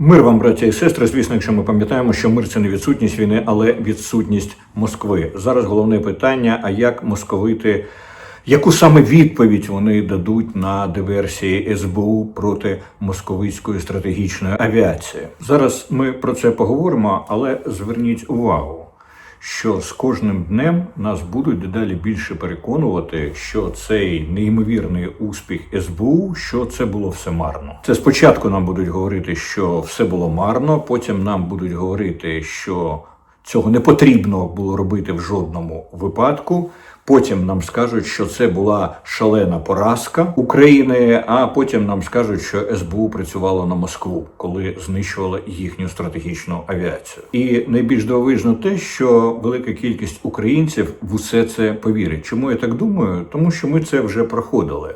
Мир вам, браття і сестри. Звісно, якщо ми пам'ятаємо, що мир це не відсутність війни, але відсутність Москви. Зараз головне питання: а як московити, яку саме відповідь вони дадуть на диверсії СБУ проти московицької стратегічної авіації? Зараз ми про це поговоримо, але зверніть увагу. Що з кожним днем нас будуть дедалі більше переконувати, що цей неймовірний успіх СБУ, що це було все марно. Це спочатку нам будуть говорити, що все було марно. Потім нам будуть говорити, що цього не потрібно було робити в жодному випадку. Потім нам скажуть, що це була шалена поразка України. А потім нам скажуть, що СБУ працювало на Москву, коли знищувала їхню стратегічну авіацію. І найбільш дивовижно те, що велика кількість українців в усе це повірить. Чому я так думаю? Тому що ми це вже проходили.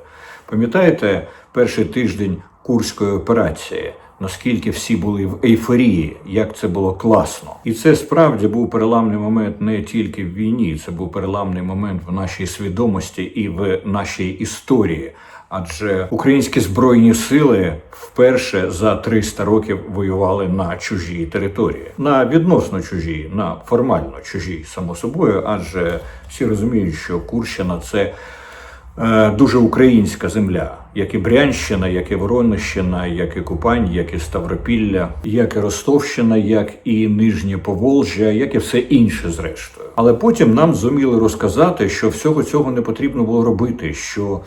Пам'ятаєте перший тиждень курської операції? Наскільки всі були в ейфорії, як це було класно, і це справді був переламний момент не тільки в війні, це був переламний момент в нашій свідомості і в нашій історії. Адже українські збройні сили вперше за 300 років воювали на чужій території, на відносно чужій, на формально чужій, само собою, адже всі розуміють, що Курщина це дуже українська земля, як і Брянщина, як і Воронищина, як і Купань, як і Ставропілля, як і Ростовщина, як і Нижнє Поволжя, як і все інше, зрештою. Але потім нам зуміли розказати, що всього цього не потрібно було робити. що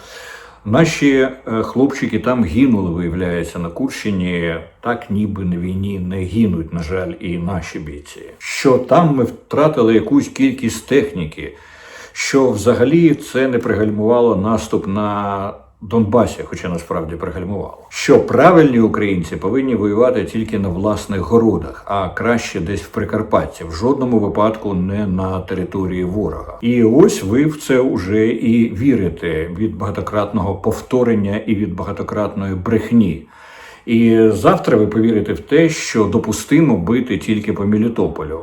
Наші е, хлопчики там гинули, виявляється, на Курщині. Так ніби на війні не гинуть, на жаль, і наші бійці. Що там ми втратили якусь кількість техніки, що взагалі це не пригальмувало наступ на Донбасі, хоча насправді пригальмувало. Що правильні українці повинні воювати тільки на власних городах, а краще десь в Прикарпатті, в жодному випадку не на території ворога. І ось ви в це вже і вірите від багатократного повторення і від багатократної брехні. І завтра ви повірите в те, що допустимо бити тільки по Мелітополю,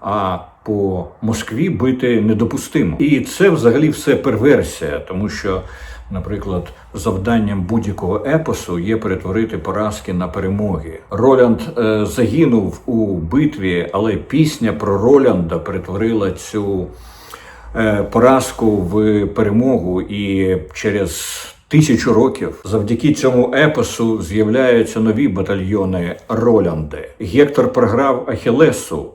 а по Москві бити недопустимо. І це взагалі все перверсія, тому що, наприклад, завданням будь-якого епосу є перетворити поразки на перемоги. Ролянд е, загинув у битві, але пісня про Ролянда перетворила цю е, поразку в перемогу і через. Тисячу років завдяки цьому епосу з'являються нові батальйони Ролянди. Гектор програв Ахілесу,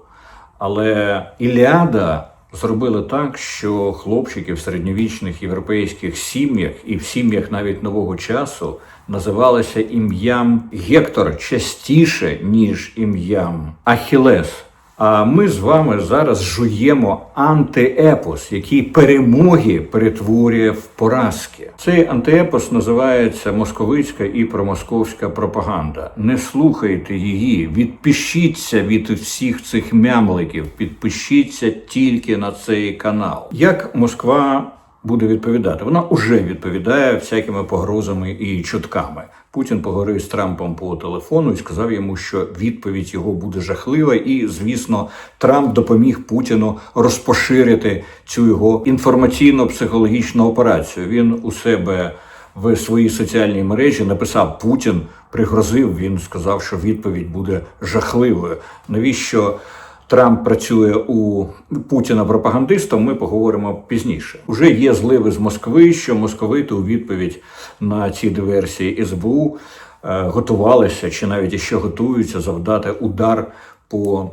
але Іліада зробила так, що хлопчики в середньовічних європейських сім'ях і в сім'ях навіть нового часу називалися ім'ям Гектор частіше, ніж ім'ям Ахілес. А ми з вами зараз жуємо антиепос, який перемоги перетворює в поразки. Цей антиепос називається московицька і промосковська пропаганда. Не слухайте її, відпишіться від всіх цих мямликів, підпишіться тільки на цей канал. Як Москва буде відповідати? Вона вже відповідає всякими погрозами і чутками. Путін поговорив з Трампом по телефону і сказав йому, що відповідь його буде жахлива. І, звісно, Трамп допоміг Путіну розпоширити цю його інформаційно-психологічну операцію. Він у себе в своїй соціальній мережі написав Путін, пригрозив. Він сказав, що відповідь буде жахливою. Навіщо? Трамп працює у Путіна пропагандистом. Ми поговоримо пізніше. Уже є зливи з Москви, що московити у відповідь на ці диверсії СБУ е, готувалися чи навіть іще готуються завдати удар по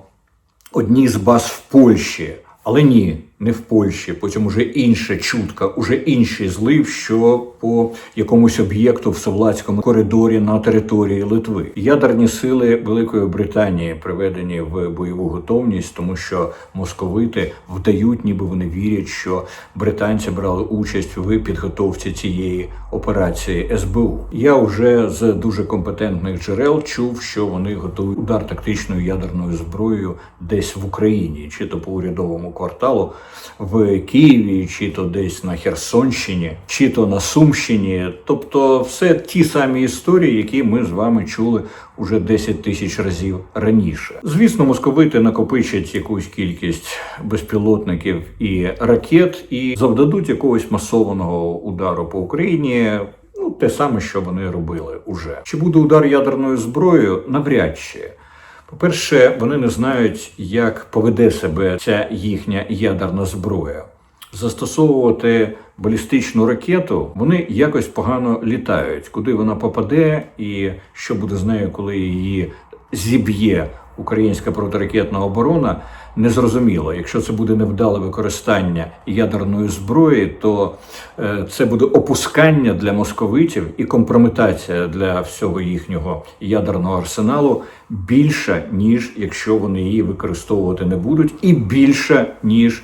одній з баз в Польщі. Але ні, не в Польщі. Потім уже інша чутка, уже інший злив, що по якомусь об'єкту в Совлацькому коридорі на території Литви. Ядерні сили Великої Британії приведені в бойову готовність, тому що московити вдають, ніби вони вірять, що британці брали участь в підготовці цієї операції СБУ. Я вже з дуже компетентних джерел чув, що вони готують удар тактичною ядерною зброєю десь в Україні, чи то по урядовому кварталу в Києві, чи то десь на Херсонщині, чи то на Сумщині. Тобто, все ті самі історії, які ми з вами чули уже 10 тисяч разів раніше. Звісно, московити накопичать якусь кількість безпілотників і ракет і завдадуть якогось масованого удару по Україні. Ну, те саме, що вони робили уже. Чи буде удар ядерною зброєю? Навряд чи. По-перше, вони не знають, як поведе себе ця їхня ядерна зброя. Застосовувати балістичну ракету вони якось погано літають. Куди вона попаде, і що буде з нею, коли її зіб'є українська протиракетна оборона, незрозуміло. Якщо це буде невдале використання ядерної зброї, то е, це буде опускання для московитів і компрометація для всього їхнього ядерного арсеналу більша, ніж якщо вони її використовувати не будуть, і більша, ніж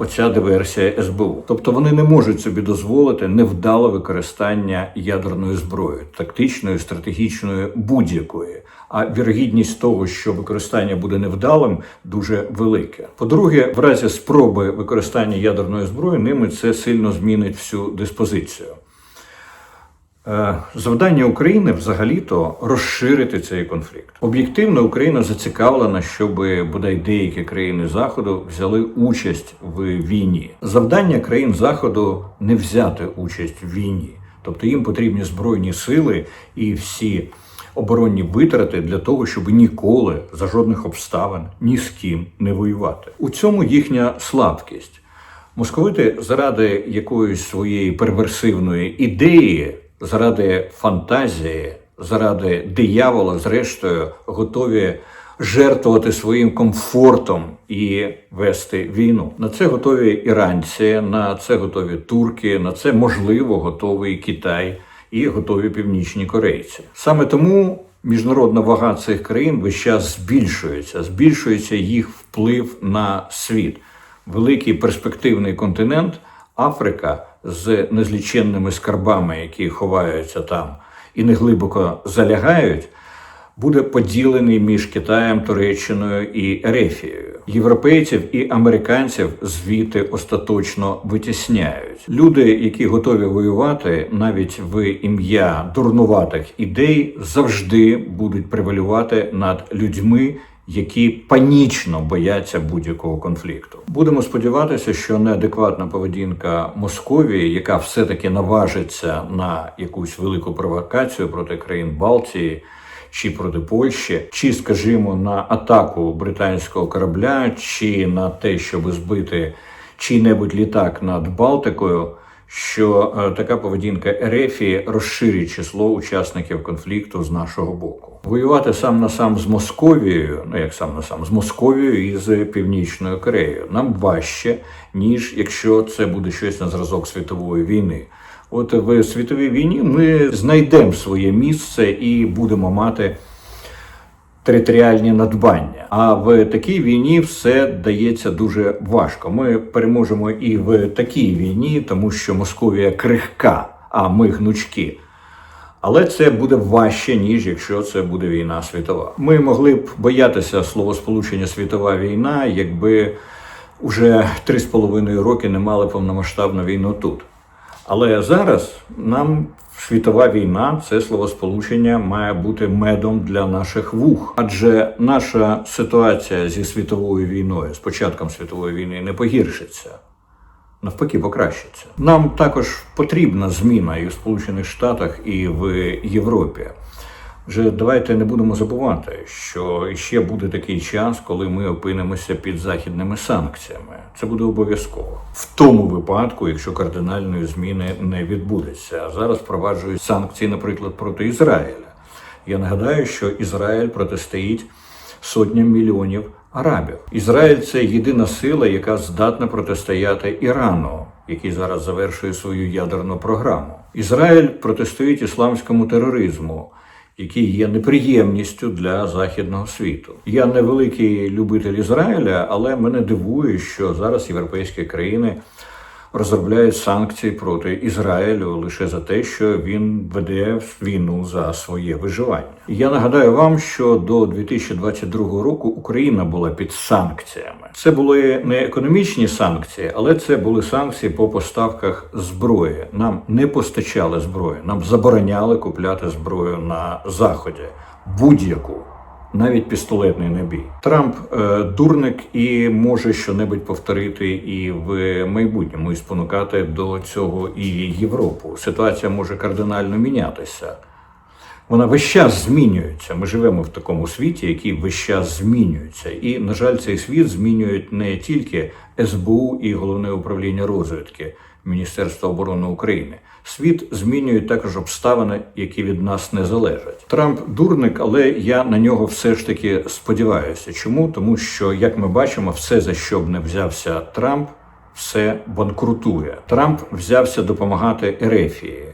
оця диверсія СБУ. Тобто вони не можуть собі дозволити невдале використання ядерної зброї, тактичної, стратегічної, будь-якої. А вірогідність того, що використання буде невдалим, дуже велике. По-друге, в разі спроби використання ядерної зброї ними це сильно змінить всю диспозицію. Е, Завдання України взагалі-то розширити цей конфлікт. Об'єктивно, Україна зацікавлена, щоб бодай деякі країни Заходу взяли участь в війні. Завдання країн Заходу не взяти участь в війні, тобто їм потрібні збройні сили і всі оборонні витрати для того, щоб ніколи за жодних обставин ні з ким не воювати. У цьому їхня слабкість. Московити заради якоїсь своєї перверсивної ідеї, заради фантазії, заради диявола, зрештою, готові жертвувати своїм комфортом і вести війну. На це готові іранці, на це готові турки, на це можливо готовий Китай і готові північні корейці. Саме тому міжнародна вага цих країн весь час збільшується, збільшується їх вплив на світ. Великий перспективний континент Африка з незліченними скарбами, які ховаються там і неглибоко залягають, буде поділений між Китаєм, Туреччиною і Ерефією. Європейців і американців звідти остаточно витісняють. Люди, які готові воювати, навіть в ім'я дурнуватих ідей, завжди будуть превалювати над людьми. Які панічно бояться будь-якого конфлікту, будемо сподіватися, що неадекватна поведінка Московії, яка все-таки наважиться на якусь велику провокацію проти країн Балтії чи проти Польщі, чи, скажімо, на атаку британського корабля, чи на те, щоб збити чий-небудь літак над Балтикою, що е, така поведінка Ерефії розширить число учасників конфлікту з нашого боку. Воювати сам на сам з Московією, ну як сам на сам з Московією і з Північною Кореєю, нам важче, ніж якщо це буде щось на зразок світової війни. От в світовій війні ми знайдемо своє місце і будемо мати територіальні надбання. А в такій війні все дається дуже важко. Ми переможемо і в такій війні, тому що Московія крихка, а ми гнучки. Але це буде важче, ніж якщо це буде війна світова. Ми могли б боятися словосполучення світова війна, якби уже три з половиною роки не мали повномасштабну війну тут. Але зараз нам світова війна, це словосполучення має бути медом для наших вух, адже наша ситуація зі світовою війною, з початком світової війни, не погіршиться. Навпаки, покращиться. Нам також потрібна зміна і в Сполучених Штатах, і в Європі. Вже давайте не будемо забувати, що ще буде такий час, коли ми опинимося під західними санкціями. Це буде обов'язково в тому випадку, якщо кардинальної зміни не відбудеться. А зараз впроваджують санкції, наприклад, проти Ізраїля. Я нагадаю, що Ізраїль протистоїть сотням мільйонів арабів. Ізраїль це єдина сила, яка здатна протистояти Ірану, який зараз завершує свою ядерну програму. Ізраїль протистоїть ісламському тероризму. Який є неприємністю для західного світу. Я не великий любитель Ізраїля, але мене дивує, що зараз європейські країни розробляють санкції проти Ізраїлю лише за те, що він веде війну за своє виживання. Я нагадаю вам, що до 2022 року Україна була під санкціями. Це були не економічні санкції, але це були санкції по поставках зброї. Нам не постачали зброю, нам забороняли купляти зброю на заході будь-яку навіть пістолетний набій. Трамп е, дурник і може щонебудь повторити і в майбутньому і спонукати до цього і Європу. Ситуація може кардинально мінятися. Вона весь час змінюється. Ми живемо в такому світі, який весь час змінюється. І, на жаль, цей світ змінюють не тільки СБУ і головне управління розвідки Міністерства оборони України. Світ змінює також обставини, які від нас не залежать. Трамп дурник, але я на нього все ж таки сподіваюся. Чому? Тому що, як ми бачимо, все за що б не взявся Трамп, все банкрутує. Трамп взявся допомагати Ерефії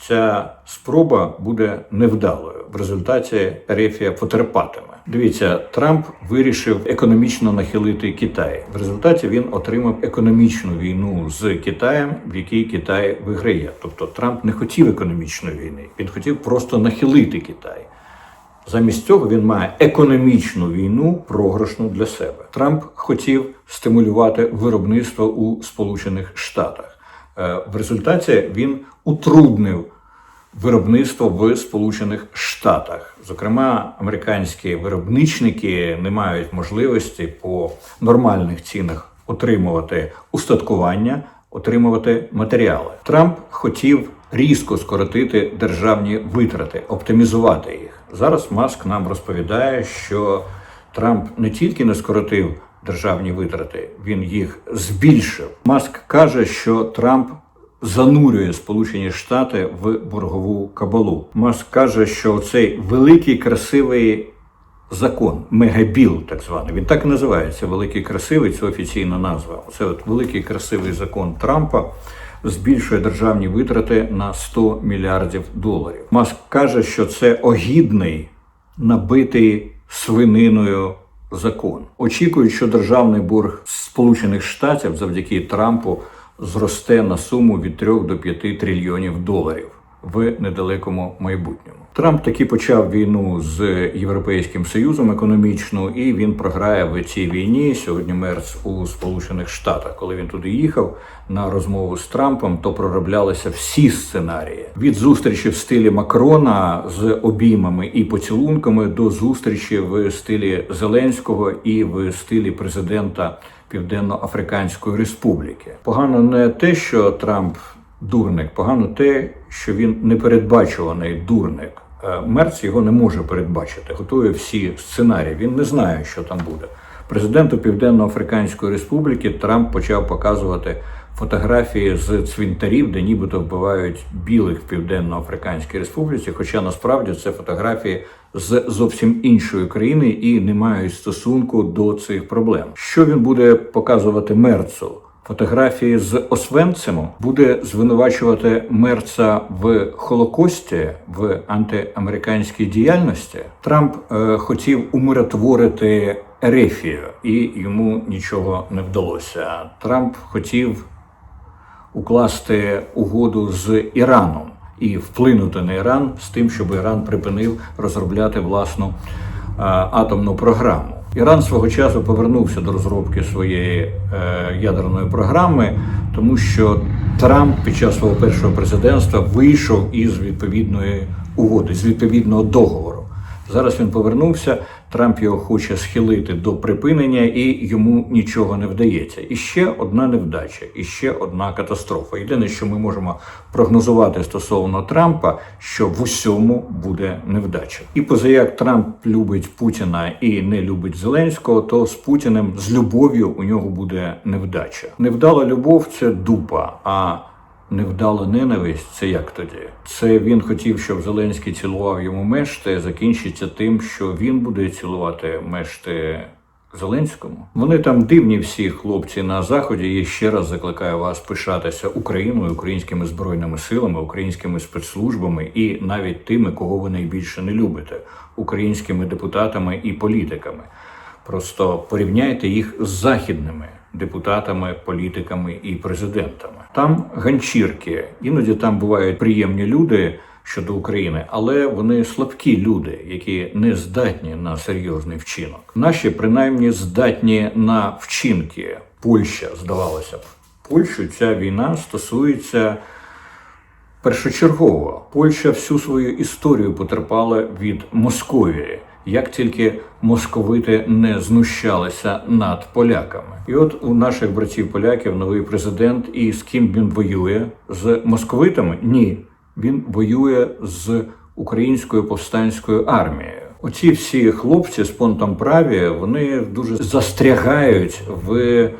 ця спроба буде невдалою. В результаті Ерефія потерпатиме. Дивіться, Трамп вирішив економічно нахилити Китай. В результаті він отримав економічну війну з Китаєм, в якій Китай виграє. Тобто Трамп не хотів економічної війни, він хотів просто нахилити Китай. Замість цього він має економічну війну програшну для себе. Трамп хотів стимулювати виробництво у Сполучених Штатах. Е, В результаті він утруднив виробництво в Сполучених Штатах. Зокрема, американські виробничники не мають можливості по нормальних цінах отримувати устаткування, отримувати матеріали. Трамп хотів різко скоротити державні витрати, оптимізувати їх. Зараз Маск нам розповідає, що Трамп не тільки не скоротив державні витрати, він їх збільшив. Маск каже, що Трамп занурює Сполучені Штати в боргову кабалу. Маск каже, що цей великий красивий закон, мегабіл, так званий, він так і називається Великий красивий, це офіційна назва. Це от великий красивий закон Трампа. Збільшує державні витрати на 100 мільярдів доларів. Маск каже, що це огідний набитий свининою закон. Очікують, що державний борг Сполучених Штатів завдяки Трампу зросте на суму від 3 до 5 трильйонів доларів в недалекому майбутньому. Трамп таки почав війну з Європейським Союзом економічну, і він програє в цій війні сьогодні. Мерц у Сполучених Штатах, коли він туди їхав на розмову з Трампом, то пророблялися всі сценарії від зустрічі в стилі Макрона з обіймами і поцілунками до зустрічі в стилі Зеленського і в стилі президента Південно-Африканської Республіки. Погано не те, що Трамп дурник, погано те, що він непередбачуваний дурник. Е, Мерц його не може передбачити, готує всі сценарії. Він не знає, що там буде. Президенту Південно-Африканської Республіки Трамп почав показувати фотографії з цвинтарів, де нібито вбивають білих в Південно-Африканській Республіці. Хоча насправді це фотографії з зовсім іншої країни і не мають стосунку до цих проблем. Що він буде показувати Мерцу? Фотографії з Освенциму буде звинувачувати Мерца в Холокості в антиамериканській діяльності. Трамп е, хотів умиротворити Ерефію, і йому нічого не вдалося. Трамп хотів укласти угоду з Іраном і вплинути на Іран з тим, щоб Іран припинив розробляти власну е, атомну програму. Іран свого часу повернувся до розробки своєї е, ядерної програми, тому що Трамп під час свого першого президентства вийшов із відповідної угоди, з відповідного договору. Зараз він повернувся. Трамп його хоче схилити до припинення, і йому нічого не вдається. І ще одна невдача, і ще одна катастрофа. Єдине, що ми можемо прогнозувати стосовно Трампа, що в усьому буде невдача. І позаяк Трамп любить Путіна і не любить Зеленського, то з Путіним з любов'ю у нього буде невдача. Невдала любов це дупа. а Невдала ненависть це як тоді? Це він хотів, щоб Зеленський цілував йому мешти. Закінчиться тим, що він буде цілувати мешти Зеленському. Вони там дивні всі хлопці на заході. Я ще раз закликаю вас пишатися Україною, українськими збройними силами, українськими спецслужбами і навіть тими, кого ви найбільше не любите, українськими депутатами і політиками. Просто порівняйте їх з західними депутатами, політиками і президентами. Там ганчірки, іноді там бувають приємні люди щодо України, але вони слабкі люди, які не здатні на серйозний вчинок. Наші принаймні здатні на вчинки. Польща здавалося б, Польщу ця війна стосується. Першочергово Польща всю свою історію потерпала від Московії, як тільки московити не знущалися над поляками. І от у наших братів поляків новий президент, і з ким він воює? З московитами? Ні, він воює з українською повстанською армією. Оці всі хлопці з понтом праві вони дуже застрягають в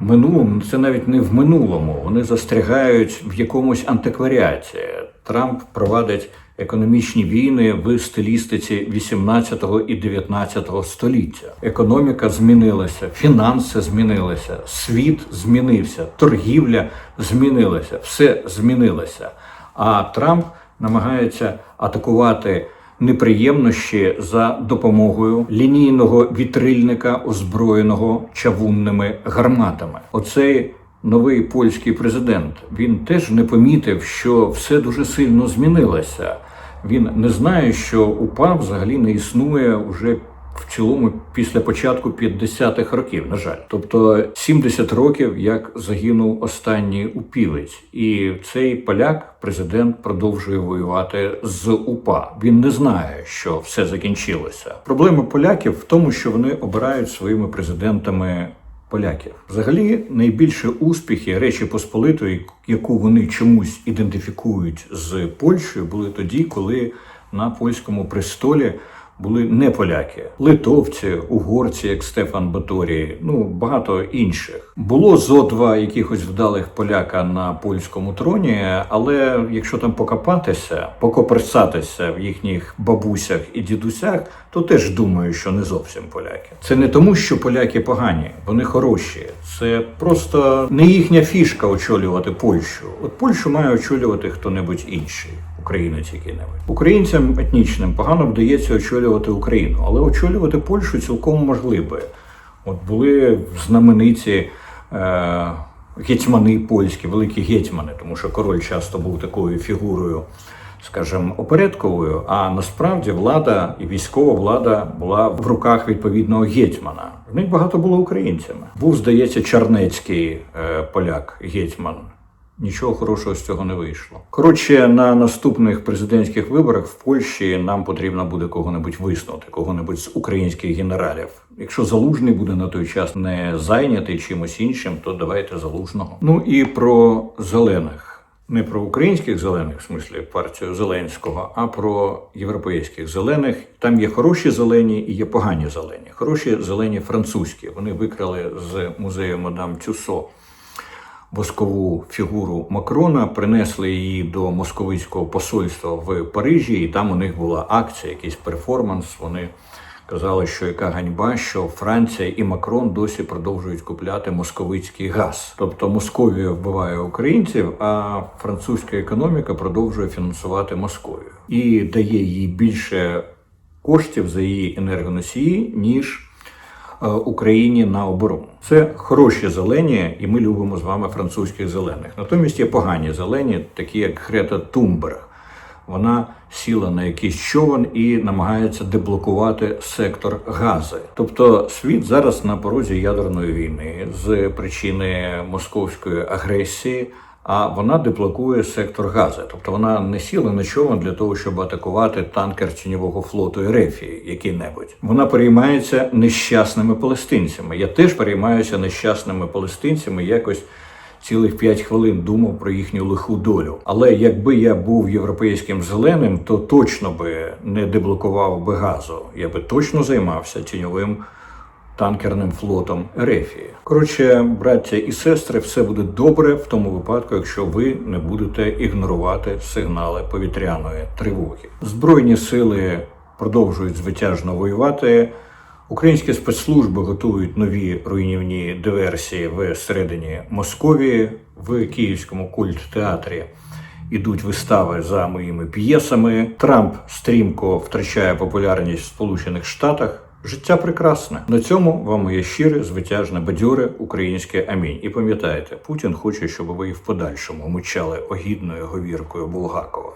минулому. Це навіть не в минулому. Вони застрягають в якомусь антикваріаті. Трамп провадить економічні війни в стилістиці 18 і 19 століття. Економіка змінилася, фінанси змінилися, світ змінився, торгівля змінилася, все змінилося. А Трамп намагається атакувати неприємності за допомогою лінійного вітрильника, озброєного чавунними гарматами. Оцей новий польський президент він теж не помітив, що все дуже сильно змінилося. Він не знає, що УПА взагалі не існує уже в цілому після початку 50-х років, на жаль. Тобто 70 років, як загинув останній упівець, і цей поляк, президент, продовжує воювати з УПА. Він не знає, що все закінчилося. Проблема поляків в тому, що вони обирають своїми президентами. Поляків. Взагалі найбільше успіхи Речі Посполитої, яку вони чомусь ідентифікують з Польщею, були тоді, коли на польському престолі були не поляки, литовці, угорці, як Стефан Баторій, ну багато інших. Було зо два якихось вдалих поляка на польському троні, але якщо там покопатися, покоперсатися в їхніх бабусях і дідусях, то теж думаю, що не зовсім поляки. Це не тому, що поляки погані, вони хороші. Це просто не їхня фішка очолювати Польщу. От Польщу має очолювати хто-небудь інший українець який-небудь. Українцям етнічним погано вдається очолювати Україну, але очолювати Польщу цілком можливо. От були знамениті е, гетьмани польські, великі гетьмани, тому що король часто був такою фігурою, скажімо, опередковою. А насправді влада і військова влада була в руках відповідного гетьмана. В них багато було українцями. Був, здається, Чарнецький е, поляк, гетьман. Нічого хорошого з цього не вийшло. Коротше, на наступних президентських виборах в Польщі нам потрібно буде кого-небудь виснути, кого-небудь з українських генералів. Якщо залужний буде на той час не зайнятий чимось іншим, то давайте залужного. Ну і про зелених. Не про українських зелених, в смислі партію Зеленського, а про європейських зелених. Там є хороші зелені і є погані зелені. Хороші зелені французькі. Вони викрали з музею Мадам Тюсо воскову фігуру Макрона, принесли її до московицького посольства в Парижі, і там у них була акція, якийсь перформанс. Вони казали, що яка ганьба, що Франція і Макрон досі продовжують купляти московицький газ. Тобто Московія вбиває українців, а французька економіка продовжує фінансувати Московію і дає їй більше коштів за її енергоносії, ніж. Е, Україні на оборону. Це хороші зелені, і ми любимо з вами французьких зелених. Натомість є погані зелені, такі як Грета Тумберг. Вона сіла на якийсь човен і намагається деблокувати сектор гази. Тобто світ зараз на порозі ядерної війни з причини московської агресії а вона деблокує сектор Гази. Тобто вона не сіла на човен для того, щоб атакувати танкер тіньового флоту Ерефії, який-небудь. Вона переймається нещасними палестинцями. Я теж переймаюся нещасними палестинцями якось. Цілих п'ять хвилин думав про їхню лиху долю. Але якби я був європейським зеленим, то точно би не деблокував би газу. Я би точно займався тіньовим танкерним флотом Ерефії. Коротше, браття і сестри, все буде добре в тому випадку, якщо ви не будете ігнорувати сигнали повітряної тривоги. Збройні сили продовжують звитяжно воювати. Українські спецслужби готують нові руйнівні диверсії в середині Московії в Київському культ-театрі. Ідуть вистави за моїми п'єсами. Трамп стрімко втрачає популярність в Сполучених Штатах. Життя прекрасне. На цьому вам моє щире, звитяжне, бадьоре українське амінь. І пам'ятайте, Путін хоче, щоб ви і в подальшому мучали огідною говіркою Булгакова.